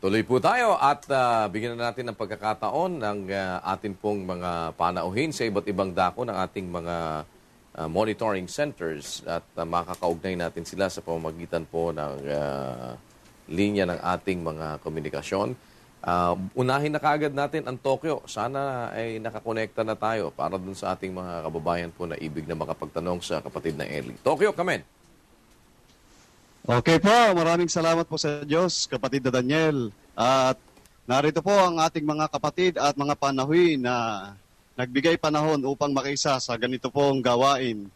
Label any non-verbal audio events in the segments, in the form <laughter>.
Tuloy po tayo at ah, bigyan na natin ng pagkakataon ng ah, atin pong mga panauhin sa iba't ibang dako ng ating mga ah, monitoring centers at ah, makakaugnay natin sila sa pamamagitan po ng ah, linya ng ating mga komunikasyon. Ah, unahin na kaagad natin ang Tokyo. Sana ay nakakonekta na tayo para dun sa ating mga kababayan po na ibig na makapagtanong sa kapatid na Eli. Tokyo, kamen! Okay po, maraming salamat po sa Diyos, kapatid na Daniel. At narito po ang ating mga kapatid at mga panahuin na nagbigay panahon upang makiisa sa ganito pong gawain.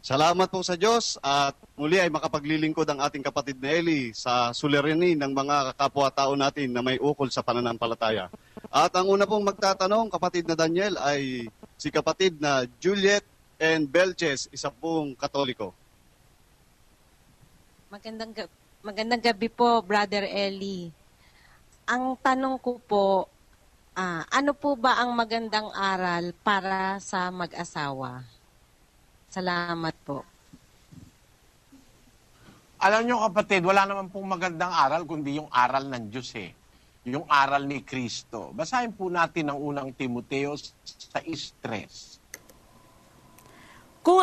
Salamat po sa Diyos at muli ay makapaglilingkod ang ating kapatid na Eli sa suliranin ng mga kapwa-tao natin na may ukol sa pananampalataya. At ang una pong magtatanong, kapatid na Daniel, ay si kapatid na Juliet and Belches, isa pong katoliko. Magandang, ga- magandang gabi po, Brother Eli. Ang tanong ko po, ah, ano po ba ang magandang aral para sa mag-asawa? Salamat po. Alam nyo kapatid, wala naman pong magandang aral kundi yung aral ng Diyos eh. Yung aral ni Kristo. Basahin po natin ang unang Timoteo sa stress.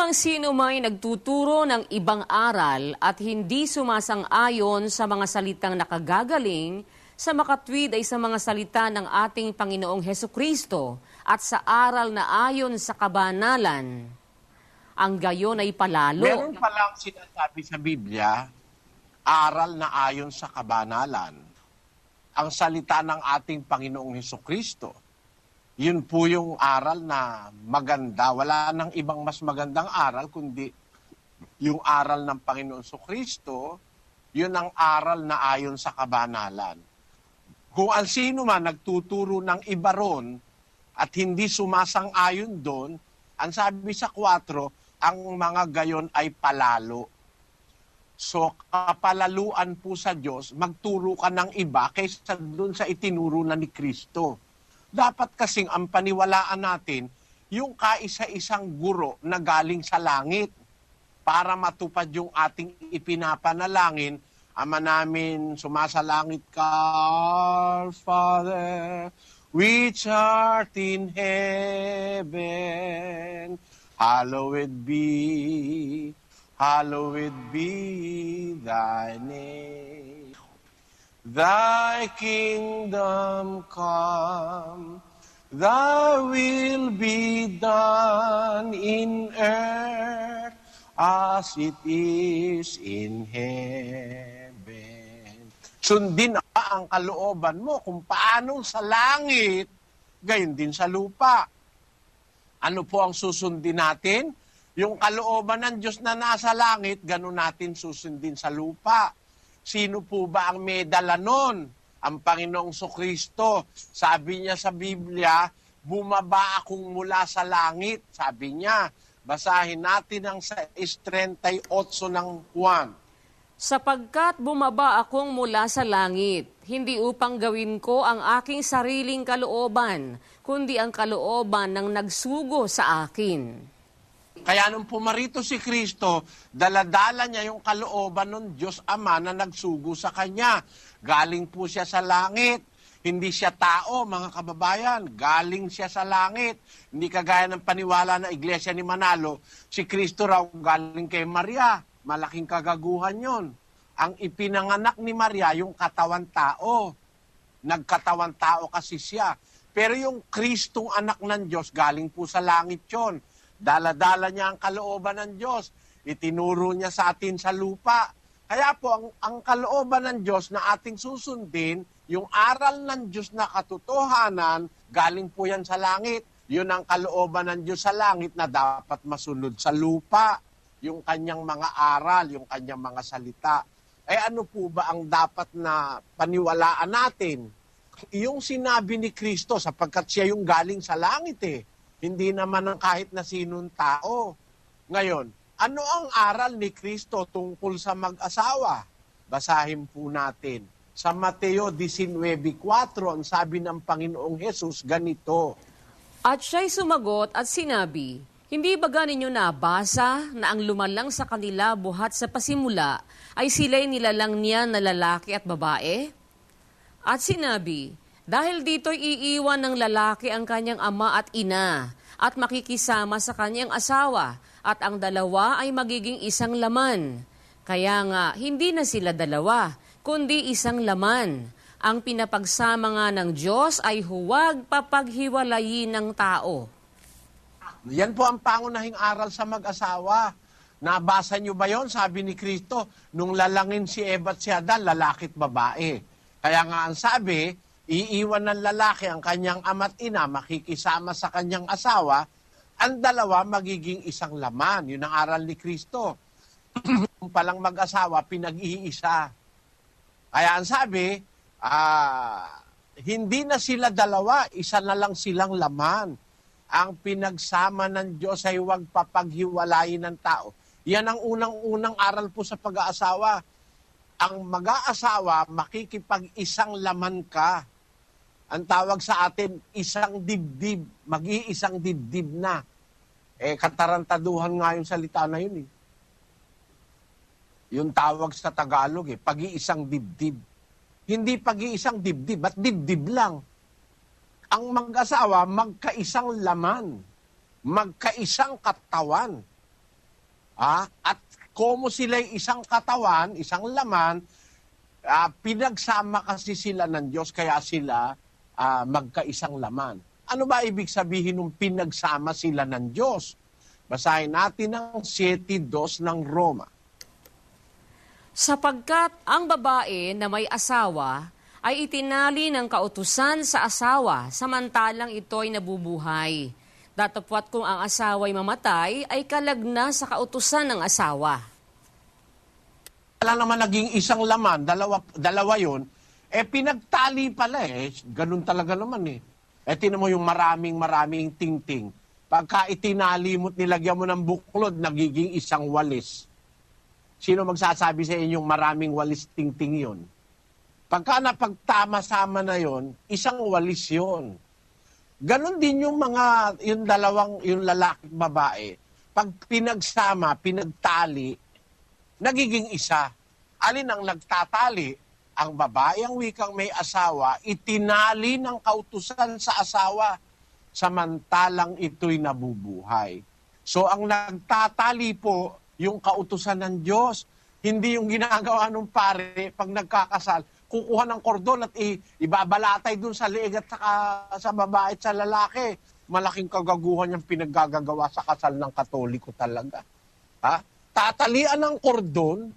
Kung ang sino may nagtuturo ng ibang aral at hindi sumasang-ayon sa mga salitang nakagagaling, sa makatwid ay sa mga salita ng ating Panginoong Heso Kristo at sa aral na ayon sa kabanalan. Ang gayon ay palalo. Meron palang sinasabi sa Biblia, aral na ayon sa kabanalan. Ang salita ng ating Panginoong Heso Kristo. Yun po yung aral na maganda. Wala nang ibang mas magandang aral kundi yung aral ng Panginoon Heso Kristo, yun ang aral na ayon sa kabanalan. Kung ang sino man nagtuturo ng iba ron at hindi sumasang-ayon doon, ang sabi sa 4, ang mga gayon ay palalo. So, kapalaluan po sa Diyos, magturo ka ng iba kaysa doon sa itinuro na ni Kristo. Dapat kasing ang paniwalaan natin, yung kaisa-isang guro na galing sa langit para matupad yung ating ipinapanalangin, Ama namin, sumasalangit ka, our Father, which art in heaven, hallowed be, hallowed be thy name. Thy kingdom come, thy will be done in earth as it is in heaven. Sundin ang kalooban mo kung paano sa langit, gayon din sa lupa. Ano po ang susundin natin? Yung kalooban ng Diyos na nasa langit, ganun natin susundin sa lupa. Sino po ba ang may dala nun? Ang Panginoong Kristo. Sabi niya sa Biblia, bumaba akong mula sa langit. Sabi niya, basahin natin ang 6.38 ng Juan. Sapagkat bumaba akong mula sa langit, hindi upang gawin ko ang aking sariling kalooban, kundi ang kalooban ng nagsugo sa akin. Kaya nung pumarito si Kristo, daladala niya yung kalooban ng Diyos Ama na nagsugo sa Kanya. Galing po siya sa langit. Hindi siya tao, mga kababayan. Galing siya sa langit. Hindi kagaya ng paniwala na iglesia ni Manalo. Si Kristo raw galing kay Maria. Malaking kagaguhan yon. Ang ipinanganak ni Maria, yung katawan tao. Nagkatawan tao kasi siya. Pero yung Kristong anak ng Diyos, galing po sa langit yon. Daladala niya ang kalooban ng Diyos. Itinuro niya sa atin sa lupa. Kaya po, ang, ang kalooban ng Diyos na ating susundin, yung aral ng Diyos na katotohanan, galing po yan sa langit. Yun ang kalooban ng Diyos sa langit na dapat masunod sa lupa. Yung kanyang mga aral, yung kanyang mga salita. Eh ano po ba ang dapat na paniwalaan natin? Yung sinabi ni Kristo sapagkat siya yung galing sa langit eh. Hindi naman ng kahit na sinong tao. Ngayon, ano ang aral ni Kristo tungkol sa mag-asawa? Basahin po natin. Sa Mateo 19.4, ang sabi ng Panginoong Hesus, ganito, At siya'y sumagot at sinabi, Hindi ba ninyo nabasa na ang lumalang sa kanila buhat sa pasimula ay sila'y nilalang niya na lalaki at babae? At sinabi, dahil dito'y iiwan ng lalaki ang kanyang ama at ina at makikisama sa kanyang asawa at ang dalawa ay magiging isang laman. Kaya nga, hindi na sila dalawa, kundi isang laman. Ang pinapagsama nga ng Diyos ay huwag papaghiwalayin ng tao. Yan po ang pangunahing aral sa mag-asawa. Nabasa niyo ba yon? Sabi ni Kristo, nung lalangin si Eva at si Adan, lalaki at babae. Kaya nga ang sabi, iiwan ng lalaki ang kanyang ama't ina, makikisama sa kanyang asawa, ang dalawa magiging isang laman. Yun ang aral ni Kristo. <clears throat> Kung palang mag-asawa, pinag-iisa. Kaya ang sabi, ah, hindi na sila dalawa, isa na lang silang laman. Ang pinagsama ng Diyos ay huwag papaghiwalayin ng tao. Yan ang unang-unang aral po sa pag-aasawa. Ang mag-aasawa, makikipag-isang laman ka. Ang tawag sa atin, isang dibdib. Mag-iisang dibdib na. Eh, katarantaduhan nga yung salita na yun eh. Yung tawag sa Tagalog eh, pag-iisang dibdib. Hindi pag-iisang dibdib, at dibdib lang. Ang mag-asawa, magkaisang laman. Magkaisang katawan. Ah, at como sila'y isang katawan, isang laman, ah, pinagsama kasi sila ng Diyos, kaya sila ah, magkaisang laman. Ano ba ibig sabihin ng pinagsama sila ng Diyos? Basahin natin ang 7.2 ng Roma. Sapagkat ang babae na may asawa ay itinali ng kautusan sa asawa samantalang ito'y nabubuhay. Datapwat kung ang asawa'y mamatay ay kalagna sa kautusan ng asawa. wala naman naging isang laman, dalawa, dalawa yun, eh pinagtali pala eh. Ganun talaga naman eh. Eh tinan mo yung maraming maraming tingting. Pagka itinali mo nilagyan mo ng buklod, nagiging isang walis. Sino magsasabi sa inyong maraming walis tingting yon? Pagka napagtama-sama na yon, isang walis yon. Ganon din yung mga, yung dalawang, yung lalaki babae. Pag pinagsama, pinagtali, nagiging isa. Alin ang nagtatali? Ang babae ang wikang may asawa, itinali ng kautusan sa asawa, samantalang ito'y nabubuhay. So ang nagtatali po, yung kautusan ng Diyos. Hindi yung ginagawa ng pare pag nagkakasal, kukuha ng kordon at ibabalatay dun sa liig at saka sa babae at sa lalaki. Malaking kagaguhan yung pinaggagawa sa kasal ng katoliko talaga. Ha? Tatalian ng kordon,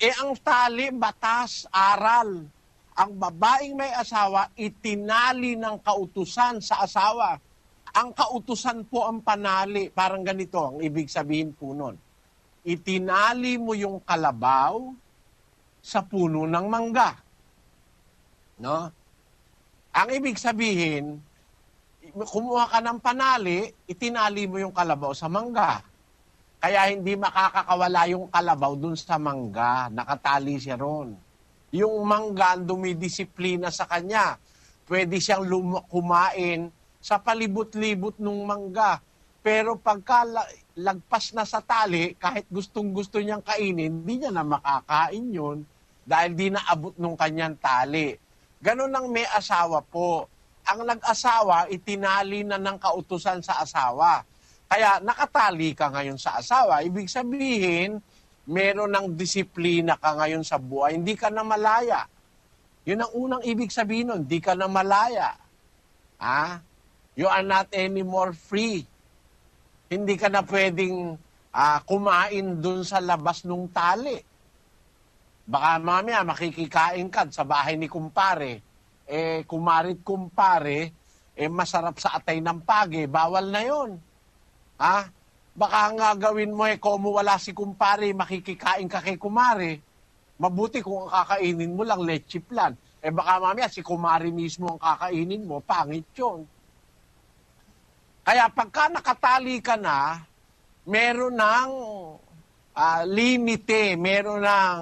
eh ang tali, batas, aral. Ang babaeng may asawa, itinali ng kautusan sa asawa. Ang kautusan po ang panali. Parang ganito ang ibig sabihin po nun. Itinali mo yung kalabaw sa puno ng mangga. No? Ang ibig sabihin, kumuha ka ng panali, itinali mo yung kalabaw sa mangga. Kaya hindi makakakawala yung kalabaw dun sa mangga. Nakatali siya ron. Yung mangga ang dumidisiplina sa kanya. Pwede siyang lum- kumain sa palibot-libot ng mangga. Pero pagka la- lagpas na sa tali, kahit gustong-gusto niyang kainin, hindi niya na makakain yun dahil di naabot nung kanyang tali. Ganon ang may asawa po. Ang nag-asawa, itinali na ng kautusan sa asawa. Kaya nakatali ka ngayon sa asawa. Ibig sabihin, meron ng disiplina ka ngayon sa buhay. Hindi ka na malaya. Yun ang unang ibig sabihin nun. Hindi ka na malaya. Ah? You are not anymore free. Hindi ka na pwedeng ah, kumain dun sa labas ng tali. Baka mamaya makikikain ka sa bahay ni kumpare. Eh, kumarit kumpare, eh masarap sa atay ng page. Bawal na yon. Ha? Baka nga gawin mo eh, kung wala si kumpare, makikikain ka kay kumare. Mabuti kung ang kakainin mo lang leche plan. Eh baka mamaya si kumare mismo ang kakainin mo, pangit yun. Kaya pagka nakatali ka na, meron ng ah, limite, meron ng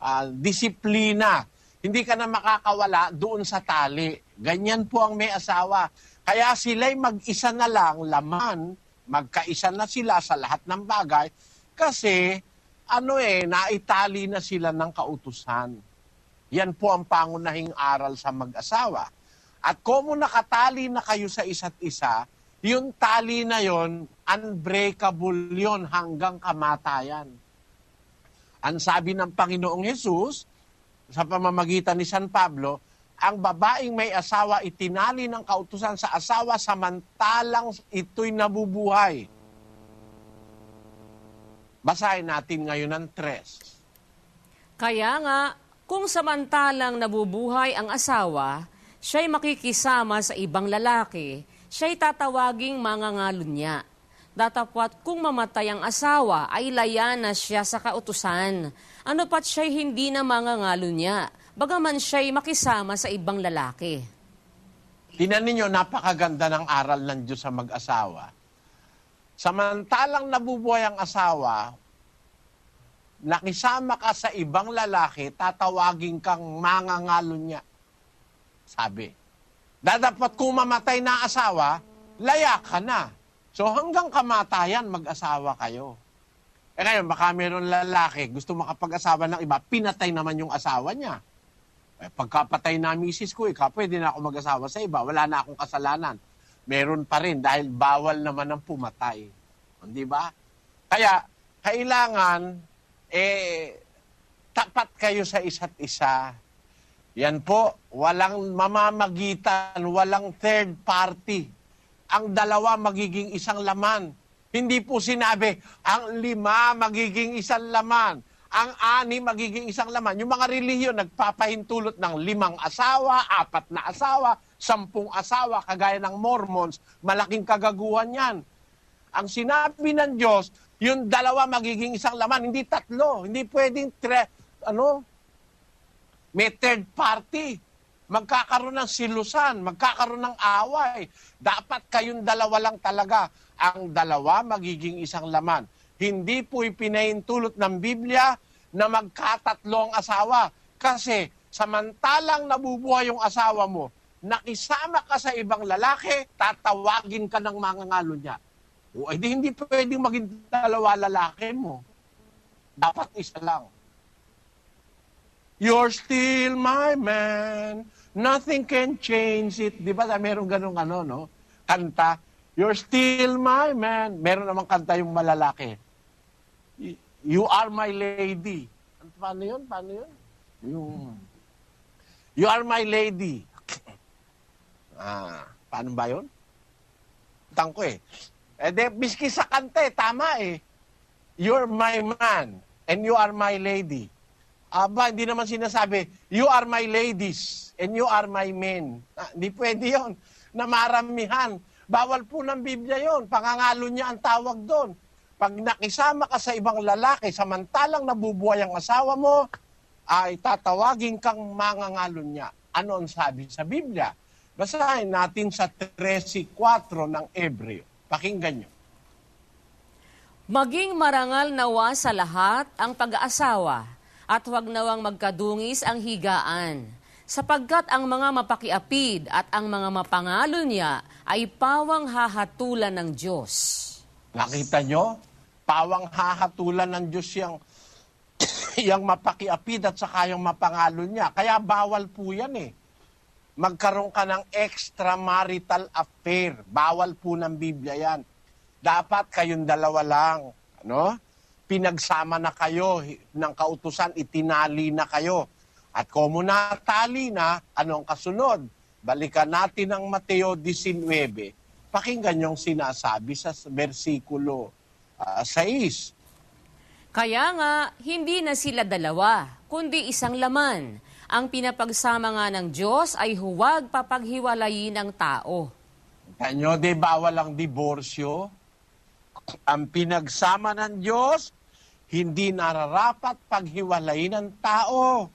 ah, disiplina. Hindi ka na makakawala doon sa tali. Ganyan po ang may asawa. Kaya sila'y mag-isa na lang, laman, magkaisa na sila sa lahat ng bagay, kasi ano eh, naitali na sila ng kautusan. Yan po ang pangunahing aral sa mag-asawa. At kung nakatali na kayo sa isa't isa, yung tali na yon unbreakable yon hanggang kamatayan. Ang sabi ng Panginoong Hesus, sa pamamagitan ni San Pablo, ang babaeng may asawa itinali ng kautusan sa asawa samantalang ito'y nabubuhay. Basahin natin ngayon ang tres. Kaya nga, kung samantalang nabubuhay ang asawa, siya'y makikisama sa ibang lalaki, siya'y tatawaging mangangalon niya. Datapwat kung mamatay ang asawa, ay laya na siya sa kautusan. Ano pat siya'y hindi na mangangalon niya, bagaman siya'y makisama sa ibang lalaki. Tinan ninyo, napakaganda ng aral ng Diyos sa mag-asawa. Samantalang nabubuhay ang asawa, nakisama ka sa ibang lalaki, tatawagin kang mangangalon niya. Sabi. Dadapat kung mamatay na asawa, laya ka na. So hanggang kamatayan, mag-asawa kayo. Eh ngayon, baka meron lalaki, gusto makapag-asawa ng iba, pinatay naman yung asawa niya. Eh, pagkapatay na misis ko, ikaw, pwede na ako mag-asawa sa iba. Wala na akong kasalanan. Meron pa rin dahil bawal naman ang pumatay. Di ba? Kaya, kailangan, eh, tapat kayo sa isa't isa. Yan po, walang mamamagitan, walang third party. Ang dalawa magiging isang laman. Hindi po sinabi, ang lima magiging isang laman. Ang ani magiging isang laman. Yung mga relihiyon nagpapahintulot ng limang asawa, apat na asawa, sampung asawa, kagaya ng Mormons. Malaking kagaguhan yan. Ang sinabi ng Diyos, yung dalawa magiging isang laman, hindi tatlo. Hindi pwedeng tre, ano, may third party. Magkakaroon ng silusan, magkakaroon ng away. Dapat kayong dalawa lang talaga. Ang dalawa magiging isang laman. Hindi po ipinahintulot ng Biblia na magkatatlo ang asawa. Kasi samantalang nabubuhay yung asawa mo, nakisama ka sa ibang lalaki, tatawagin ka ng mga ngalo niya. O, edi hindi pwedeng maging dalawa lalaki mo. Dapat isa lang. You're still my man. Nothing can change it. Di ba? Meron ganong ano, no? Kanta. You're still my man. Meron namang kanta yung malalaki. You are my lady. Ano, Paano yun? Paano yun? Yung... You are my lady. <laughs> Ah, paano ba yun? Tang ko eh. Eh, de, biski sa kanta eh, tama eh. You're my man and you are my lady. Aba, hindi naman sinasabi, you are my ladies and you are my men. Ah, hindi pwede yon na maramihan. Bawal po ng Biblia yon Pangangalo niya ang tawag doon. Pag nakisama ka sa ibang lalaki, samantalang nabubuhay ang asawa mo, ay tatawagin kang mangangalon niya. Ano ang sabi sa Biblia? Basahin natin sa 13.4 ng Ebreo. Pakinggan nyo. Maging marangal nawa sa lahat ang pag-aasawa at huwag nawang magkadungis ang higaan. Sapagkat ang mga mapakiapid at ang mga mapangalo niya ay pawang hahatulan ng Diyos. Nakita nyo? Pawang hahatulan ng Diyos yung, <coughs> yung mapakiapid at saka yung mapangalo niya. Kaya bawal po yan eh. Magkaroon ka ng extramarital affair. Bawal po ng Biblia yan. Dapat kayong dalawa lang. Ano? Pinagsama na kayo ng kautusan, itinali na kayo. At kung natali na, anong kasunod? Balikan natin ang Mateo 19. Pakinggan yung sinasabi sa versikulo ah, 6. Kaya nga, hindi na sila dalawa, kundi isang laman. Ang pinapagsama nga ng Diyos ay huwag papaghiwalayin ng tao. Kanyo, di bawal ang diborsyo. Ang pinagsama ng Diyos, hindi nararapat paghiwalayin ng tao.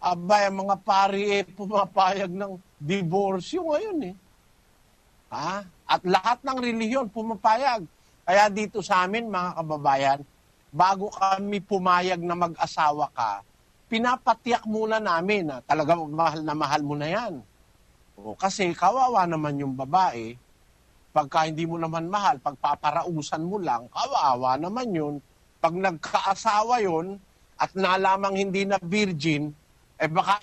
Abay, ang mga pari eh, pumapayag ng diborsyo ngayon eh. Ha? At lahat ng relihiyon pumapayag. Kaya dito sa amin, mga kababayan, bago kami pumayag na mag-asawa ka, pinapatiyak muna namin na talaga mahal na mahal mo na yan. O, kasi kawawa naman yung babae, pagka hindi mo naman mahal, pagpaparausan mo lang, kawawa naman yun. Pag nagkaasawa yun, at nalamang hindi na virgin, eh baka